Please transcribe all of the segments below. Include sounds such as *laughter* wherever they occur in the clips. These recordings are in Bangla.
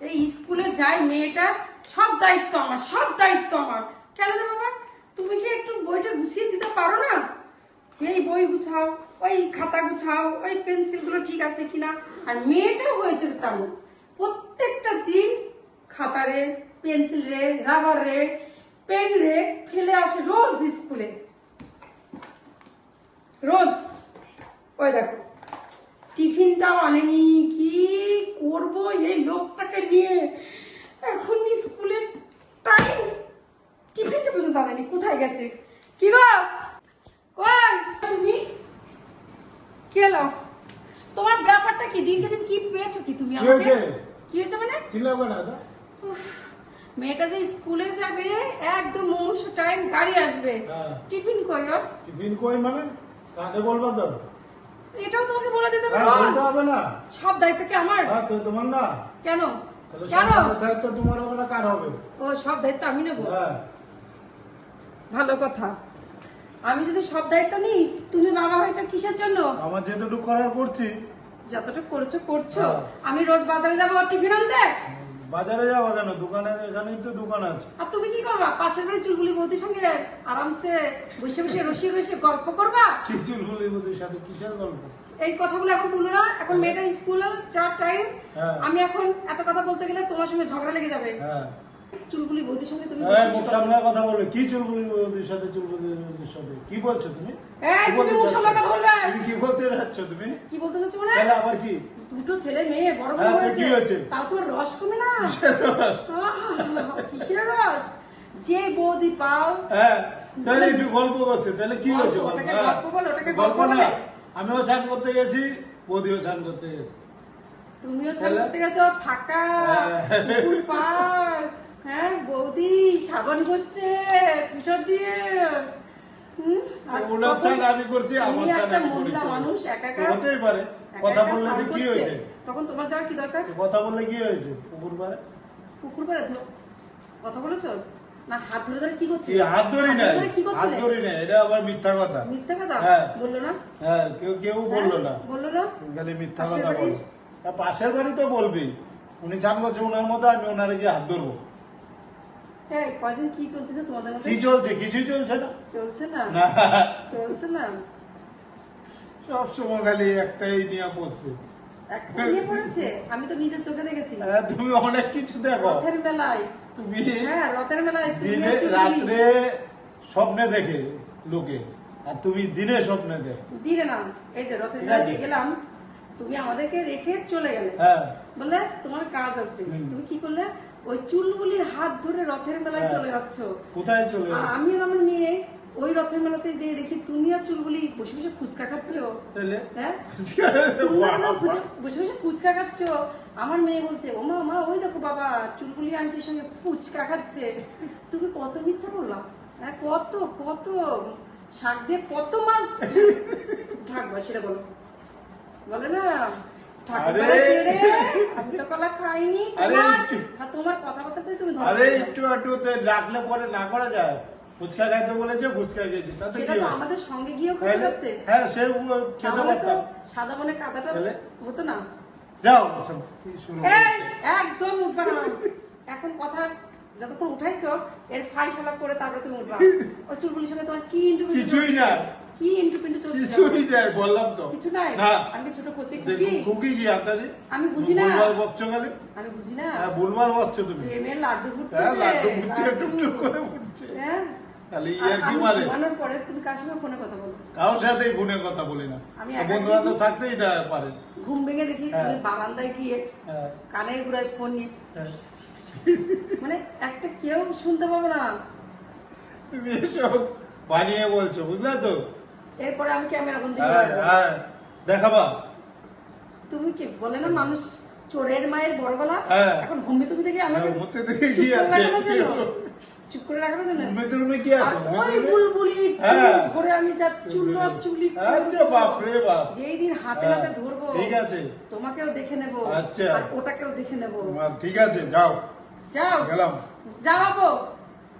এই স্কুলে যাই মেয়েটা, সব দায়িত্ব আমার, সব দায়িত্ব আমার। কেন রে বাবা? তুমি কি একটু বইটা গুছিয়ে দিতে পারো না? এই বই গুছাও, ওই খাতা গুছাও, ওই পেন্সিলগুলো ঠিক আছে কিনা? আর মেয়েটাও হয়েছে তেমন প্রত্যেকটা দিন খাতা রে, পেন্সিল রে, রাবার রে, পেন রে ফেলে আসে রোজ স্কুলে। রোজ। ওই দেখো। টিফিনটাও আনেনি। কি করব এই লোকটাকে নিয়ে? এখন স্কুলের টাইম টিফিনটা পর্যন্ত আনেনি কোথায় গেছে? কি গো? কই? তুমি? কি হলো? তোমার ব্যাপারটা কি? দিনকে দিন কি পেয়েছ কি তুমি আমাকে? কি হয়েছে মানে? চিল্লাবে না মেয়েটা যে স্কুলে যাবে একদম মুমুষ টাইম গাড়ি আসবে। হ্যাঁ। টিফিন কই ওর? টিফিন কই মানে? কাকে বলব তো এটাও তোমাকে বলে দিতে হবে হ্যাঁ হবে না। সব দায়িত্ব কি আমার? হ্যাঁ তো তোমার না। কেন? কেন? দায়িত্ব তোমার হবে না কার হবে? ও সব দায়িত্ব আমি নেব? হ্যাঁ। ভালো কথা। আমি যদি সব দায়িত্ব নিই তুমি বাবা হয়েছো কিসের জন্য? আমার যেটুকু করার করছি। যতটুকু করছ করছ। আমি রোজ বাজারে যাব টিফিন আনতে? বাজারে যাব কেন? দোকানে এখানেই তো দোকান আছে। আর তুমি কি করবা? পাশের বাড়ির চুলগুলি বৌদির সঙ্গে আরামসে বসে বসে রসিয়ে রসিয়ে গল্প করবা? কি চুলগুলি বৌদির সাথে কিসের গল্প? এই কথাগুলো এখন তুলো না এখন মেয়েটার স্কুলে চার টাইম হ্যাঁ। আমি এখন এত কথা বলতে গেলে তোমার সঙ্গে ঝগড়া লেগে যাবে। হ্যাঁ। চুলগুলি বৌদির সঙ্গে তুমি হ্যাঁ মুখ সামনে কথা বলবে। কি চুলগুলি ওদের সাথে চুলগুলি ওদের সাথে? কি বলছো তুমি? এই, তুমি মুখ সামনে কথা বলবে। তুমি কি বলতে যাচ্ছ তুমি? কি বলতে চাচ্ছ মানে? তাহলে আবার কি? দুটো ছেলে মেয়ে বড় বড় হ্যাঁ, হয়েছে। তাও রস কমে না? কিসের রস? কিসের রস? যে বৌদি পাও। হ্যাঁ তাহলে একটু গল্প করছে। তাহলে কি হয়েছে? ওটাকে হ্যাঁ। গল্প বলো, ওটাকে গল্প না। আমিও চান করতে গেছি বৌদিও চান করতে গেছে। তুমিও চান করতে গেছো ফাঁকা। পুকুর পাড়। হ্যাঁ বৌদি সাবান করছে পুষার দিয়ে। হুম, আর ওনার তখন চান আমি করছি আমার একটা মহিলা মানুষ একা একা হতেই পারে। কথা বললে কি হয়েছে? তখন তোমার যাওয়ার কি দরকার? কথা বললে কি হয়েছে? পুকুর পাড়ে? পুকুর পাড়ে কথা বলেছ? না হাত ধরে ধরে কি করছি হাত ধরি নাই। ধরে কি হাত ধরি নাই এটা আবার মিথ্যা কথা। মিথ্যা কথা? হ্যাঁ। বলল না? হ্যাঁ কেউ কেউ বলল না। হ্যাঁ? বলল না? খালি মিথ্যা পাশের কথা? হ্যাঁ, পাশের বাড়ি তো বলবি। উনি চান করছে ওনার মতো আমি ওনারে গিয়ে হাত ধরবো। কি চলতেছে তোমাদের মধ্যে? কি চলছে? কিছুই চলছে না। চলছে না? না। চলছে না? সব সময় খালি একটাই নিয়ে পড়ছে একটা নিয়ে পড়েছে আমি তো নিজের চোখে দেখেছি। তুমি অনেক কিছু দেখো। রথের মেলায়। তুমি হ্যাঁ রথের মেলায় দিনে রাত্রে স্বপ্নে দেখে লোকে। আর তুমি দিনে স্বপ্নে দেখো। দিলে না এই যে রথের মেলায় গেলাম তুমি আমাদেরকে রেখে চলে গেলে। হ্যাঁ। বললে তোমার কাজ আছে। তুমি কি করলে? ওই চুলগুলির হাত ধরে রথের মেলায় হ্যাঁ। চলে যাচ্ছ। কোথায় চলে আর? আমি আর আমার মেয়ে ওই রথের মেলাতে যে দেখি তুমি আর চুলগুলি বসে বসে ফুচকা খাচ্ছ। হ্যাঁ? বসে বসে ফুচকা খাচ্ছ। আমার মেয়ে বলছে ও মা মা ওই দেখো বাবা চুলগুলি আন্টির সঙ্গে ফুচকা খাচ্ছে। তুমি কত মিথ্যা বললাম হ্যাঁ কত কত? শাক দিয়ে কত মাছ? *laughs* ঢাকবা সেটা বলো। বলে না। আরে! আমি তো কলা খাইনি। আরে তোমার একটু- আর তোমার কথাবার্তাতেই তুমি ধরো আরে একটু একটু রাখলে পরে না করা যায়। ফুচকা খাইতে বলেছে ফুচকা খেয়েছি। তাতে কি আমাদের সঙ্গে গিয়েও খেতে পারতে। হ্যাঁ সে খেতে পারতাম। সাদা মনে কাদাটা হতো না। যাও শুরু একদম উঠবা না। এখন কথা যতক্ষণ উঠাইছো এর ফাইসালা করে তারপরে তুমি উঠবা। ওই চুলগুলির সঙ্গে তোমার কি ইন্টুপিন্টু কিছুই না। কি ইন্টুপিন্টু চলছে? কিছুই নেই বললাম তো। কিছু নাই? না। আমি ছোট কচি দেখুন খুকি খুকি কি আন্দাজি? আমি বুঝি না। বকছো আমি বুঝি না। হ্যাঁ বকছো তুমি। প্রেমের লাড্ডু হ্যাঁ লাড্ডু ফুটছে করে ফুটছে। হ্যাঁ। আর ইয়ার কি পরে তুমি কার সঙ্গে ফোনে কথা বলো? কারোর সাথেই ফোনে কথা বলি না। বন্ধু বান্ধব থাকতেই দেওয়া পারে। ঘুম ভেঙে দেখি হ্যাঁ। তুমি বারান্দায় গিয়ে হ্যাঁ, কানের গুড়ায় ফোন নিয়ে। হ্যাঁ। মানে একটা কেউ শুনতে পাবো না। তুমি এসব বানিয়ে বলছো বুঝলে তো? এরপরে আমি ক্যামেরা বন্দি হ্যাঁ হ্যাঁ দেখাবা। তুমি কি বলে না মানুষ চোরের মায়ের বড় গলা? হ্যাঁ। এখন হুম্মি তুমি দেখে আমাকে দেখে কি আছে? *laughs* চুপ করে রাখানোর জন্য? রুমে তো রুমে কি আছে? ওই হ্যাঁ। ধরে আমি যা চুল চুলি আচ্ছা বাপ রে বাপ। যেই দিন হাতে হাতে ধরবো ঠিক আছে। তোমাকেও দেখে নেব। আচ্ছা। আর ওটাকেও দেখে নেব। ঠিক আছে যাও। যাও। গেলাম। যাব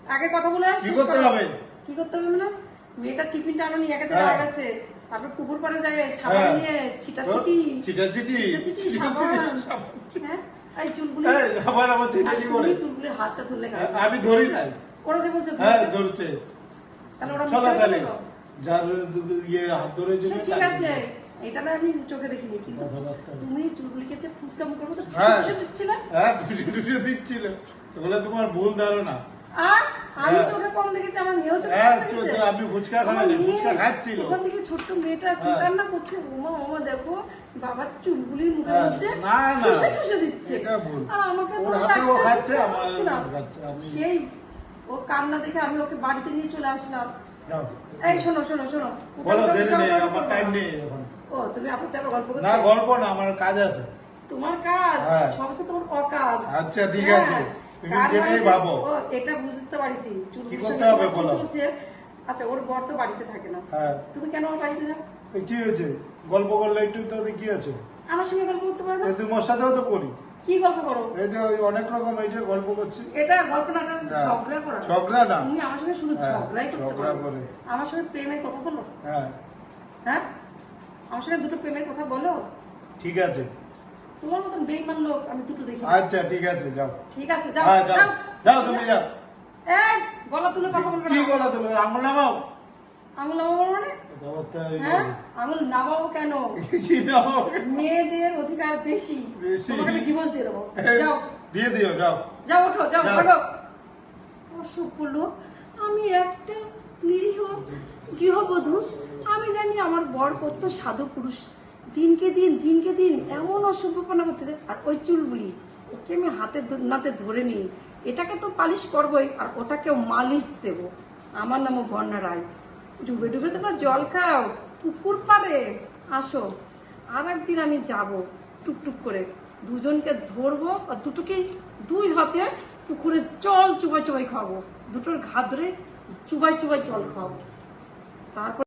আগে কথা বলে কি করতে হবে? কি করতে হবে মানে মেয়েটা টিফিনটা আনোনি একে থেকে হ্যাঁ। গেছে তারপর পুকুর পাড়ে যায় সাবান হ্যাঁ। নিয়ে ছিটা ছিটি। ছিটি। হ্যাঁ এই চুলগুলি। আমার কি তুমি হাতটা ধরলে কেন আমি ধরি নাই। ওরা যে বলছে হ্যাঁ ধরছে, তাহলে ওরা চলো তাহলে যার ইয়ে হাত ধরেছে ঠিক আছে এটা না আমি চোখে দেখিনি কিন্তু তুমি চুলগুলিকে যে ফুসকা মুখের মতো হ্যাঁ। ফুসে দিচ্ছিলে। হ্যাঁ দিচ্ছিল। তোমার ভুল ধারণা। আর আমি হ্যাঁ। চোখে কম দেখেছি আমার মেয়েও চোখে হ্যাঁ। চোখে আপনি ফুচকা ফুচকা খাচ্ছিল। ওখান থেকে ছোট্ট মেয়েটা কি হ্যাঁ। কান্না করছে ওমা ওমা দেখো বাবার চুলগুলির মুখের মধ্যে দিচ্ছে আর আমাকে তো খাচ্ছে, আমি- সেই ও কান্না দেখে আমি ওকে বাড়িতে নিয়ে চলে আসলাম এই শোনো শোনো শোনো বলো দেরি নেই আমার টাইম নেই এখন ও তুমি আপনার চাপা গল্প করতে না গল্প না আমার কাজ আছে তোমার কাজ। সব হচ্ছে তোমার অকাজ আচ্ছা, ঠিক। আছে। তুমি যেটাই মানে- ভাবো। ও এটা বুঝতে পারিছি কি করতে হবে বলো? আচ্ছা ওর বর তো বাড়িতে থাকে না। হ্যাঁ। তুমি কেন ওর বাড়িতে যাও? কি হয়েছে? গল্প করলে একটু তো কি আছে? আমার সঙ্গে গল্প করতে পারো না তোমার সাথেও তো করি। কি গল্প করো? এই যে ওই অনেক রকম গল্প করছি। এটা গল্প না এটা ঝগড়া করা। ঝগড়া না। তুমি আমার সঙ্গে শুধু হ্যাঁ, ঝগড়াই করতে পারো আমার সঙ্গে প্রেমের কথা বলো। হ্যাঁ। হ্যাঁ? আমার সঙ্গে দুটো প্রেমের কথা বলো। ঠিক আছে। তোমার মতন বেইমান লোক আমি দুটো দেখি। আচ্ছা ঠিক আছে যাও। ঠিক আছে যাও। হ্যাঁ যাও। যাও। তুমি যাও। এই গলা তুলে কথা বলবে কি গলা তুমি আঙুল নামাও। আঙুল নামাবো মানে? হ্যাঁ? আঙুল নামাবো কেন? *laughs* কি মেয়েদের অধিকার বেশি। বেশি। তোমাকে ডিভোর্স দিয়ে দেবো। *laughs* যাও। দিয়ে দিও যাও। যাও ওঠো যাও যাও। ভাগো। অসভ্য লোক আমি একটা নিরীহ গৃহবধূ। আমি জানি আমার বর কত সাধু পুরুষ। দিনকে দিন দিনকে দিন এমন অসভ্যপনা করতেছে। আর ওই চুলগুলি, ওকে আমি হাতে নাতে ধরে নিই। এটাকে তো পালিশ করবোই, আর ওটাকে মালিশ দেব। আমার নামও বর্ণা রায়। ডুবে ডুবে তোমরা জল খাও, পুকুর পাড়ে। আসো আর একদিন আমি যাব, টুকটুক করে। দুজনকে ধরবো, আর দুটোকেই দুই হাতে পুকুরে জল চুবাই চুবাই খাওয়াবো। দুটোর ঘাত ধরে চুবাই চুবাই জল খাওয়াবো। তারপর